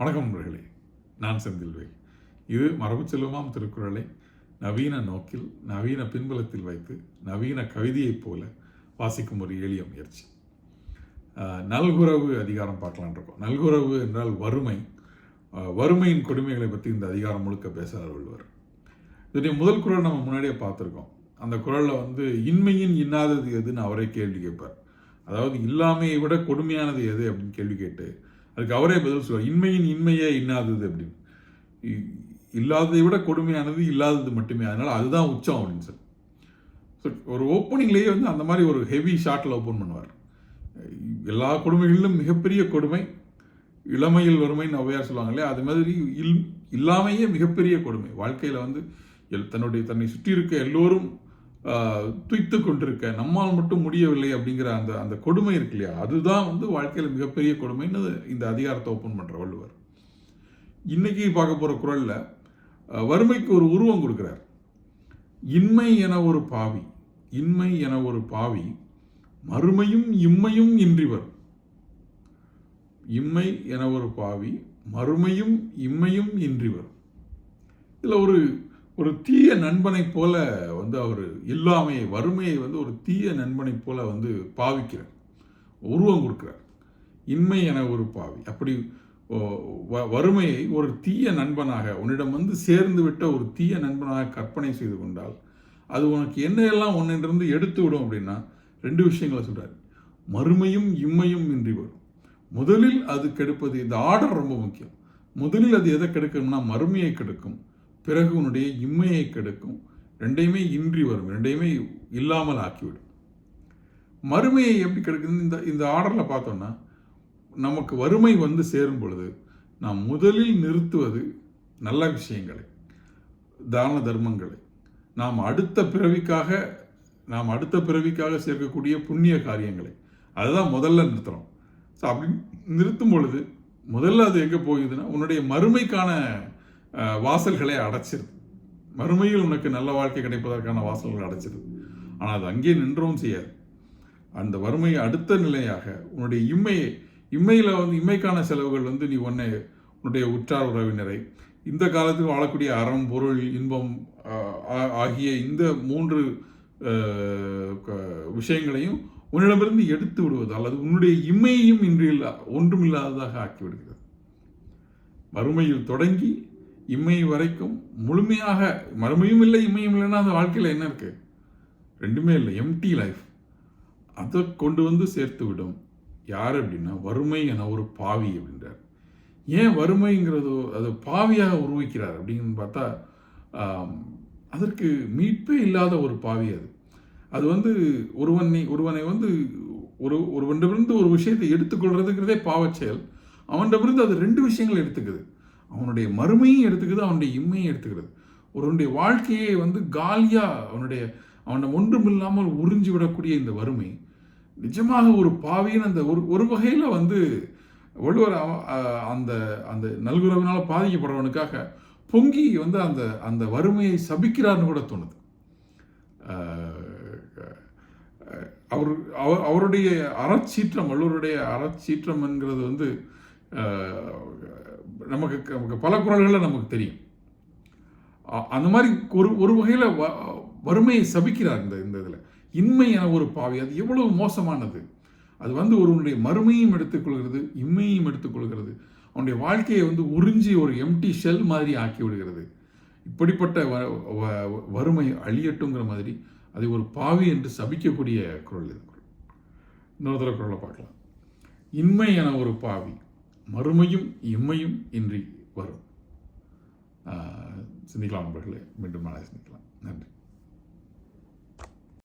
வணக்கம் நண்பர்களே. நான் செந்தில்வேல். இது மரபு செல்வமாம் திருக்குறளை நவீன நோக்கில் நவீன பின்புலத்தில் வைத்து நவீன கவிதையைப் போல வாசிக்கும் ஒரு எளிய முயற்சி. நல்குறவு அதிகாரம் பார்க்கலான் இருக்கோம். நல்குறவு என்றால் வறுமை. வறுமையின் கொடுமைகளை பற்றி இந்த அதிகாரம் முழுக்க பேசுகிறார் வள்ளுவர். இதனுடைய முதல் குரல் நம்ம முன்னாடியே பார்த்துருக்கோம். அந்த குரலில் வந்து இன்மையின் இன்னாதது எதுன்னு அவரே கேள்வி கேட்பார். அதாவது இல்லாமையை விட கொடுமையானது எது? அப்படின்னு கேள்வி கேட்டு அதுக்கு அவரே பதில் சொல்லுவார் இன்மையின் இன்மையே இன்னாதது அப்படின்னு. இ- இல்லாததை விட கொடுமையானது இல்லாதது மட்டுமே அதனால் அதுதான் உச்சம் அப்படின்னு சொல்லி. ஸோ ஒரு ஓப்பனிங்லேயே வந்து அந்த மாதிரி ஒரு ஹெவி ஷாட்டில் ஓப்பன் பண்ணுவார். எல்லா கொடுமைகளிலும் மிகப்பெரிய கொடுமை இளமையில் வறுமைன்னு ஔவையார் சொல்லுவாங்க இல்லையா? அது மாதிரி இல் இல்லாமையே மிகப்பெரிய கொடுமை. வாழ்க்கையில் வந்து எல் தன்னுடைய தன்னை சுற்றி இருக்க எல்லோரும் துய்த்து கொண்டிருக்க நம்மால் மட்டும் முடியவில்லை அப்படிங்கிற அந்த அந்த கொடுமை இருக்கு இல்லையா? அதுதான் வந்து வாழ்க்கையில் மிகப்பெரிய கொடுமைன்னு இந்த அதிகாரத்தை ஓப்பன் பண்ணுற வள்ளுவர். இன்னைக்கு பார்க்க போகிற குரலில் வறுமைக்கு ஒரு உருவம் கொடுக்குறார். இன்மை என ஒரு பாவி இன்மை என ஒரு பாவி மறுமையும் இம்மையும் இன்றி வரும் இம்மை என ஒரு பாவி மறுமையும் இம்மையும் இன்றி வரும் இதில் ஒரு ஒரு தீய நண்பனைப் போல வந்து அவர் இல்லாமையை வறுமையை வந்து ஒரு தீய நண்பனைப் போல வந்து பாவிக்கிறார். உருவம் கொடுக்குறார். இன்மை என ஒரு பாவி. அப்படி வ- வறுமையை ஒரு தீய நண்பனாக உன்னிடம் வந்து சேர்ந்து விட்ட ஒரு தீய நண்பனாக கற்பனை செய்து கொண்டால் அது உனக்கு என்னையெல்லாம் உன்னிலிருந்து எடுத்து விடும் அப்படின்னா ரெண்டு விஷயங்களை சொல்கிறார் மறுமையும் இம்மையும் இன்றி வரும். முதலில் அது கெடுப்பது இந்த ஆர்டர் ரொம்ப முக்கியம். முதலில் அது எதை கெடுக்கணும்னா மறுமையை கெடுக்கும். பிறகு உன்னுடைய இம்மையை கெடுக்கும். ரெண்டையுமே இன்றி வரும். ரெண்டையுமே இல்லாமல் ஆக்கிவிடும். மறுமையை எப்படி கெடுக்குதுன்னு இந்த இந்த ஆர்டரில் பார்த்தோன்னா நமக்கு வறுமை வந்து சேரும் பொழுது நாம் முதலில் நிறுத்துவது நல்ல விஷயங்களை தான தர்மங்களை. நாம் அடுத்த பிறவிக்காக நாம் அடுத்த பிறவிக்காக சேர்க்கக்கூடிய புண்ணிய காரியங்களை. அதுதான் முதல்ல நிறுத்துகிறோம் ஸோ அப்படி நிறுத்தும் பொழுது முதல்ல அது எங்கே போகுதுன்னா உன்னுடைய மறுமைக்கான வாசல்களை அடைச்சிருது. மறுமையில் உனக்கு நல்ல வாழ்க்கை கிடைப்பதற்கான வாசல்களை அடைச்சிருது. ஆனால் அது அங்கே நின்றவும் செய்யாது. அந்த வறுமையை அடுத்த நிலையாக உன்னுடைய இம்மையை இம்மையில் வந்து இம்மைக்கான செலவுகள் வந்து நீ உன்னை உன்னுடைய உற்றார் உறவினரை இந்த காலத்தில் வாழக்கூடிய அறம் பொருள் இன்பம் ஆ- ஆகிய இந்த மூன்று விஷயங்களையும் உன்னிடமிருந்து எடுத்து விடுவது அல்லது உன்னுடைய இம்மையையும் இன்று ஒன்றுமில்லாததாக ஆக்கி விடுகிறது. வறுமையில் தொடங்கி இம்மை வரைக்கும் முழுமையாக மறுமையும் இல்லை இம்மையும் இல்லைன்னா அந்த வாழ்க்கையில் என்ன இருக்குது ரெண்டுமே இல்லை. எம்டி லைஃப் அதை கொண்டு வந்து சேர்த்து விடும். யார் அப்படின்னா வறுமை என ஒரு பாவி அப்படின்றார். ஏன் வறுமைங்கிறது அது பாவியாக உருவிக்கிறார் அப்படின்னு பார்த்தா அதற்கு மீட்பே இல்லாத ஒரு பாவி அது. அது வந்து ஒருவனை ஒருவனை வந்து ஒரு ஒருவனிடமிருந்து ஒரு விஷயத்தை எடுத்துக்கொள்றதுங்கிறதே பாவச் செயல். அவனிடமிருந்து அது ரெண்டு விஷயங்கள் எடுத்துக்குது. அவனுடைய மறுமையும் எடுத்துக்குது அவனுடைய இம்மையும் எடுத்துக்கிறது ஒருவனுடைய வாழ்க்கையை வந்து காலியாக அவனுடைய அவனை ஒன்றும் இல்லாமல் உறிஞ்சி விடக்கூடிய இந்த வறுமை நிஜமாக ஒரு பாவியின் அந்த ஒரு ஒரு வகையில் வந்து வள்ளுவர் அந்த அந்த நல்குறவினால் பாதிக்கப்படுறவனுக்காக பொங்கி வந்து அந்த அந்த வறுமையை சபிக்கிறார்னு கூட தோணுது. அவர் அவர் அவருடைய அறச்சீற்றம் வள்ளுவருடைய அறச்சீற்றம் என்கிறது வந்து நமக்கு நமக்கு பல குரல்களில் நமக்கு தெரியும். அந்த மாதிரி ஒரு ஒரு வகையில் வ வறுமையை சபிக்கிறார் இந்த இந்த இதில். இன்மை என ஒரு பாவி அது எவ்வளவு மோசமானது. அது வந்து ஒருவனுடைய மறுமையும் எடுத்துக்கொள்கிறது இம்மையும் எடுத்துக்கொள்கிறது. அவனுடைய வாழ்க்கையை வந்து உறிஞ்சி ஒரு எம்டி ஷெல் மாதிரி ஆக்கி விடுகிறது. இப்படிப்பட்ட வ- வ- வறுமை அழியட்டுங்கிற மாதிரி அதை ஒரு பாவி என்று சபிக்கக்கூடிய குரல் இது. குரல் இன்னொரு தடவை குரலை பார்க்கலாம். இன்மை என ஒரு பாவி. மறுமையும் இம்மையும் இன்றி வரும். சிந்திக்கலாம் நண்பர்களே. மீண்டும் நாளை சிந்திக்கலாம். நன்றி.